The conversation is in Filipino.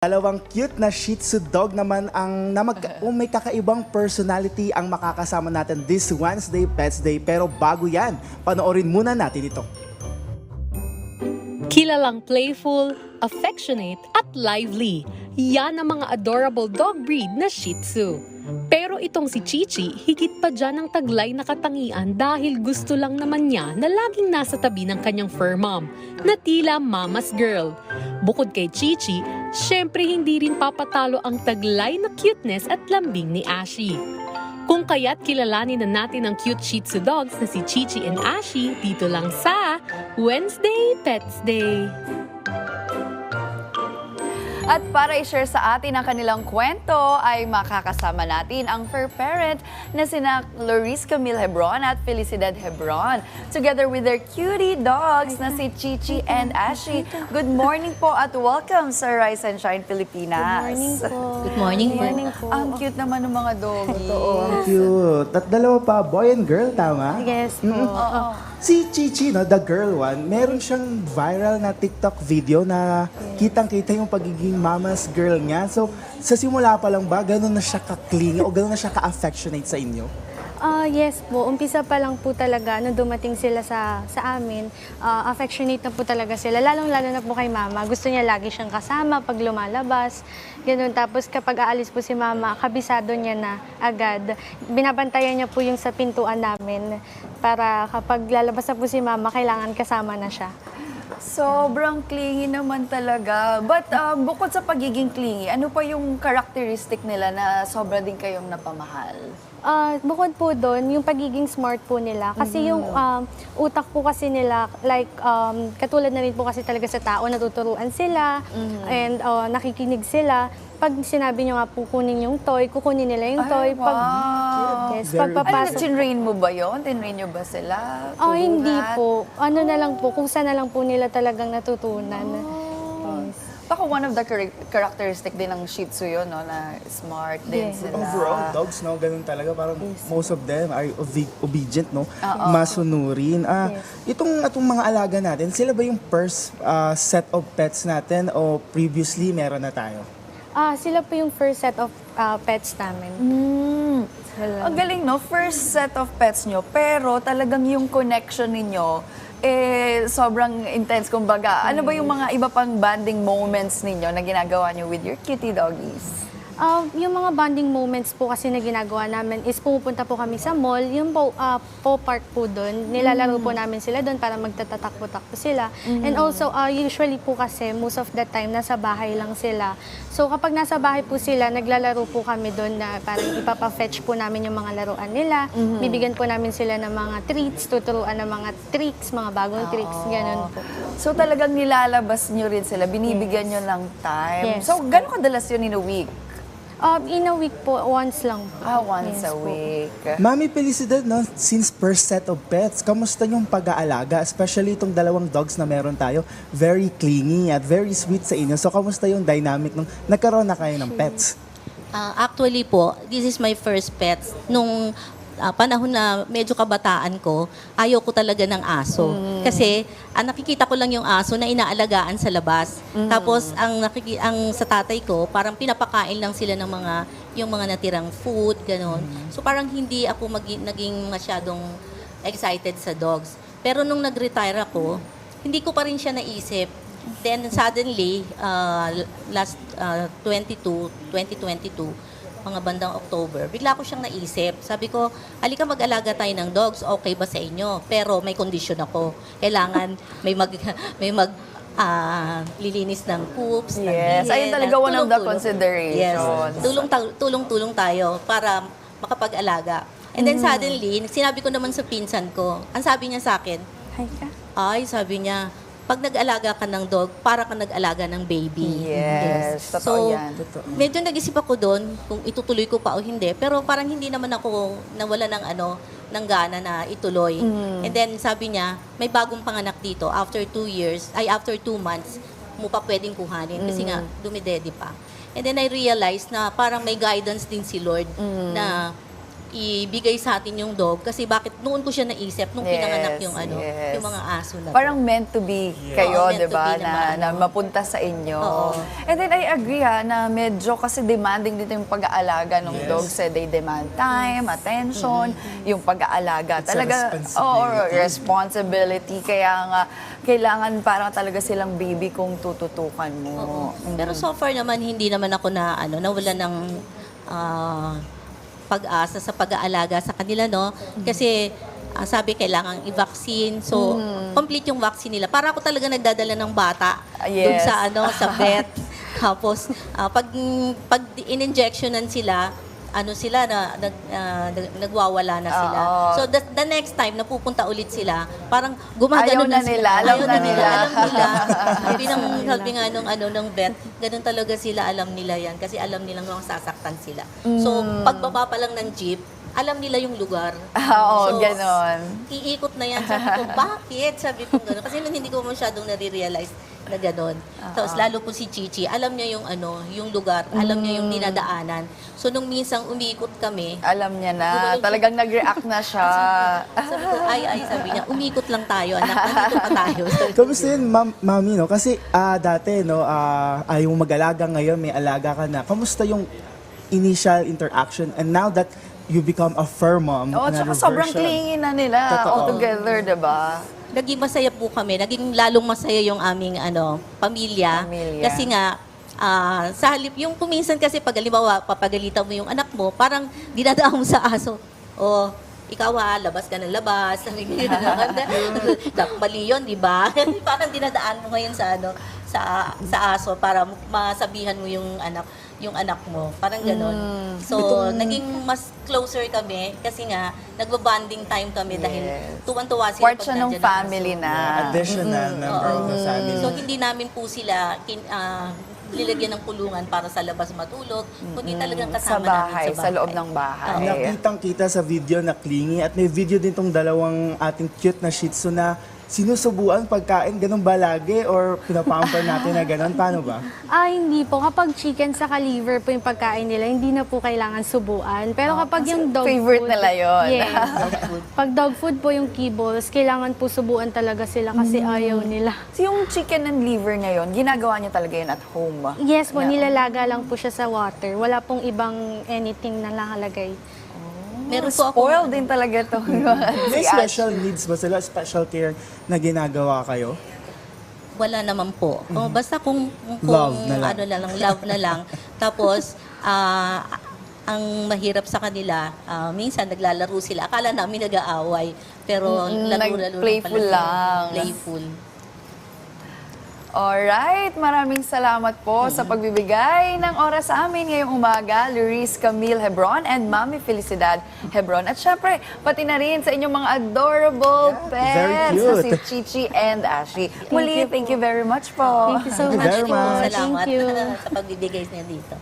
Dalawang cute na Shih Tzu dog naman ang na mag, o may kakaibang personality ang makakasama natin this Wednesday Pets Day. Pero bago yan, panoorin muna natin ito. Kilalang playful, affectionate at lively. Yan ang mga adorable dog breed na Shih Tzu. Pero itong si Chichi, higit pa dyan ang taglay na katangian dahil gusto lang naman niya na laging nasa tabi ng kanyang fur mom, na tila mama's girl. Bukod kay Chichi, syempre hindi rin papatalo ang taglay na cuteness at lambing ni Ashi. Kung kaya't kilalanin na natin ang cute Shih Tzu dogs na si Chichi and Ashi dito lang sa Wednesday Pets Day. At para i-share sa atin ang kanilang kwento ay makakasama natin ang fur parent na sina Loris Camille Hebron at Felicidad Hebron. Together with their cutie dogs na si Chichi and Ashi. Good morning po at welcome sa Rise and Shine Pilipinas. Good morning po. Ang cute naman ng mga doggies. Ang cute. At dalawa pa, boy and girl, tama? Yes po. Si Chichi, no, the girl one, meron siyang viral na TikTok video na kitang-kita yung pagiging mama's girl niya. So, sa simula pa lang ba, ganun na siya ka-clingy o ganun na siya ka-affectionate sa inyo? Ah, yes po. Umpisa pa lang po talaga nung dumating sila sa sa amin, ah, affectionate na po talaga sila. Lalong-lalo na po kay mama. Gusto niya lagi siyang kasama pag lumalabas. Ganun. Tapos kapag aalis po si mama, kabisado niya na agad. Binabantayan niya po yung sa pintuan namin para kapag lalabas na po si mama, kailangan kasama na siya. Sobrang clingy naman talaga. But um, bukod sa pagiging clingy, ano pa yung characteristic nila na sobra din kayong napamahal? Ah, bukod po doon, yung pagiging smart po nila. Kasi yung um, utak po kasi nila, like, um, katulad na rin po kasi talaga sa tao, natuturuan sila, and uh, nakikinig sila. Pag sinabi nyo nga po kunin yung toy, kukunin nila yung toy. Pag, wow. Yes, Very- Ano, pagpapasok. tinrain mo ba yun? Tinrain nyo ba sila? Oh, hindi po. Ano na lang po, kung saan na lang po nila talagang natutunan. Yes. Baka one of the char- characteristic din ng Shih Tzu yun, no? Na smart din Yes. sila. Overall, dogs, no? Ganun talaga. Parang most of them are obe- obedient, no? Oo. Masunurin. Ah, Itong atong mga alaga natin, sila ba yung first ah, set of pets natin o previously meron na tayo? Ah, sila po yung first set of ah, pets namin. Mm. Ang galing, no? First set of pets nyo, pero talagang yung connection ninyo, eh, sobrang intense, kumbaga. Ano ba yung mga iba pang bonding moments ninyo na ginagawa nyo with your cutie doggies? Ah, yung mga bonding moments po kasi na ginagawa namin is pumupunta po kami sa mall, yung po, ah, po park po doon, nilalaro po namin sila doon para magtatatakbo-takbo sila. And also, ah, usually po kasi most of the time nasa bahay lang sila. So kapag nasa bahay po sila, naglalaro po kami doon na parang ipapa-fetch po namin yung mga laruan nila. Bibigyan po namin sila ng mga treats, tuturuan ng mga tricks, mga bagong tricks, ganun po. So talagang nilalabas nyo rin sila, binibigyan nyo ng time. Yes. So gano'ng kadalas yun in a week? Ah, in a week po, once lang po. Ah, once Yes a po. week. Mami Felicidad, no? Since first set of pets, kamusta yung pag-aalaga? Especially itong dalawang dogs na meron tayo. Very clingy at very sweet sa inyo. So, kamusta yung dynamic nung nagkaroon na kayo ng pets? Ah, actually po, this is my first pets. Nung ah, panahon na medyo kabataan ko, ayaw ko talaga ng aso. Kasi ang nakikita ko lang yung aso na inaalagaan sa labas. Tapos ang nakiki ang sa tatay ko, parang pinapakain lang sila ng mga yung mga natirang food, ganun. So parang hindi ako magi- naging masyadong excited sa dogs. Pero nung nag-retire ako, hindi ko pa rin siya naisip. Then suddenly, uh, last uh, 22, 2022, mga bandang October, bigla ko siyang naisip. Sabi ko, halika mag-alaga tayo ng dogs, okay ba sa inyo? Pero may condition ako. Kailangan may mag, may mag ah, lilinis ng poops, ng Yes, bihin, ayun talaga one of the considerations. Yes, tulong, tulong-tulong tayo para makapag-alaga. And then suddenly, sinabi ko naman sa pinsan ko, ang sabi niya sa akin, Hi ka. ay, sabi niya, pag nag-alaga ka ng dog, para ka nag-alaga ng baby. Yes, totoo yan. medyo nag-isip ako doon kung itutuloy ko pa o hindi. Pero parang hindi naman ako nawala ng ano, ng gana na ituloy. And then sabi niya, may bagong panganak dito after two years, ay after two months, mo pa pwedeng kuhanin kasi nga dumidede pa. And then I realized na parang may guidance din si Lord na ibigay sa atin yung dog kasi bakit noon ko siya naisip nung Yes, pinanganak yung ano, yes. yung mga aso na. Parang meant to be kayo, Oo, meant di to ba? be Na, na ano. mapunta sa inyo. Oo. And then I agree ha, na medyo kasi demanding dito yung pag-aalaga ng Yes. dogs. Eh, they demand time, attention, yung pag-aalaga. It's a Talaga, responsibility. oo, responsibility. Kaya nga, kailangan parang talaga silang baby kung tututukan mo. Mm. Pero so far naman hindi naman ako na ano nawala ng ah, pag-asa sa pag-aalaga sa kanila no kasi ah, sabi kailangan i-vaccine so complete yung vaccine nila para ako talaga nagdadala ng bata Ah, dun yes. sa ano sa vet tapos ah, pag pag in-injectionan sila ano sila na nag, nag- nagwawala na sila. Oo. So the, the next time na pupunta ulit sila, parang gumagano Ayaw na sila. nila, alam Ayaw na nila. Alam nila. Sabi ng, sabi nga nung, ano, ng vet, ganun talaga sila, alam nila yan. Kasi alam nilang mga sasaktan sila. So, Mm. pagbaba pa lang ng jeep, alam nila yung lugar. Oo, So, ganon. Iikot na yan. Sabi ko, bakit? Sabi ko gano'n. Kasi hindi ko masyadong nare-realize na gano'n. Tapos lalo po si Chichi, alam niya yung ano, yung lugar, alam niya yung Mm. dinadaanan. So nung minsang umiikot kami, Alam niya na, Bumalik- talagang nag-react na siya. sabi ko, ay, ay, sabi niya, umikot lang tayo, anak, nandito pa tayo. Sabi ko, Kamusta yun, ma'am, mami, no? Kasi ah, dati, no, ah, ayaw mo mag-alaga ngayon, may alaga ka na. Kamusta yung initial interaction and now that you become a fur mom, Oo, another tsaka sobrang version. clingy na nila Totoo. all together, di ba? Naging masaya po kami. Naging lalong masaya yung aming ano, pamilya. Pamilya. Kasi nga, ah, sa halip, yung kuminsan kasi pag halimbawa, papagalitan mo yung anak mo, parang dinadaan mo sa aso. O, ikaw ha, labas ka ng labas. Sabi ko, mali yun, di ba? parang dinadaan mo ngayon sa ano, sa sa aso para masabihan mo yung anak yung anak mo. Parang ganon. Mm. So, naging mas closer kami kasi nga, nagba-bonding time kami dahil Yes. tuwan-tuwa sila Part siya ng family na. Additional member of the family. So, hindi namin po sila kin, ah, nilagyan ng kulungan para sa labas matulog, kundi talagang Sa kasama bahay, namin sa loob ng bahay. Nakitang kita sa video na clingy at may video din tong dalawang ating cute na shih tzu na sinusubuan pagkain, ganun ba lagi? Or pinapamper natin na ganun? Paano ba? Ah, hindi po. Kapag chicken sa liver po yung pagkain nila, hindi na po kailangan subuan. Pero kapag yung dog favorite food... nila yun. Yes. Pag dog food po yung kibbles, kailangan po subuan talaga sila kasi ayaw nila. So, yung chicken and liver ngayon, ginagawa niyo talaga yun at home. Yes po, Yeah. nilalaga lang po siya sa water. Wala pong ibang anything na nakalagay. Meron po ako, Spoiled din talaga to. May special needs ba sila? Special care na ginagawa kayo? wala naman po. Kung basta kung, kung. Love na lang. ano na lang, love na lang. Tapos, ah, ang mahirap sa kanila, ah, minsan naglalaro sila. Akala namin nag-aaway. Pero Mm, laro-laro nag-playful pala sila. lang. Playful. Alright, maraming salamat po sa pagbibigay ng oras sa amin ngayong umaga, Luis Camille Hebron and Mami Felicidad Hebron. At syempre, pati na rin sa inyong mga adorable pets very na si Chichi and Ashley. Muli, you thank you very much po. Thank you so Thank you much very po. much. Salamat Thank you. sa pagbibigay niya dito.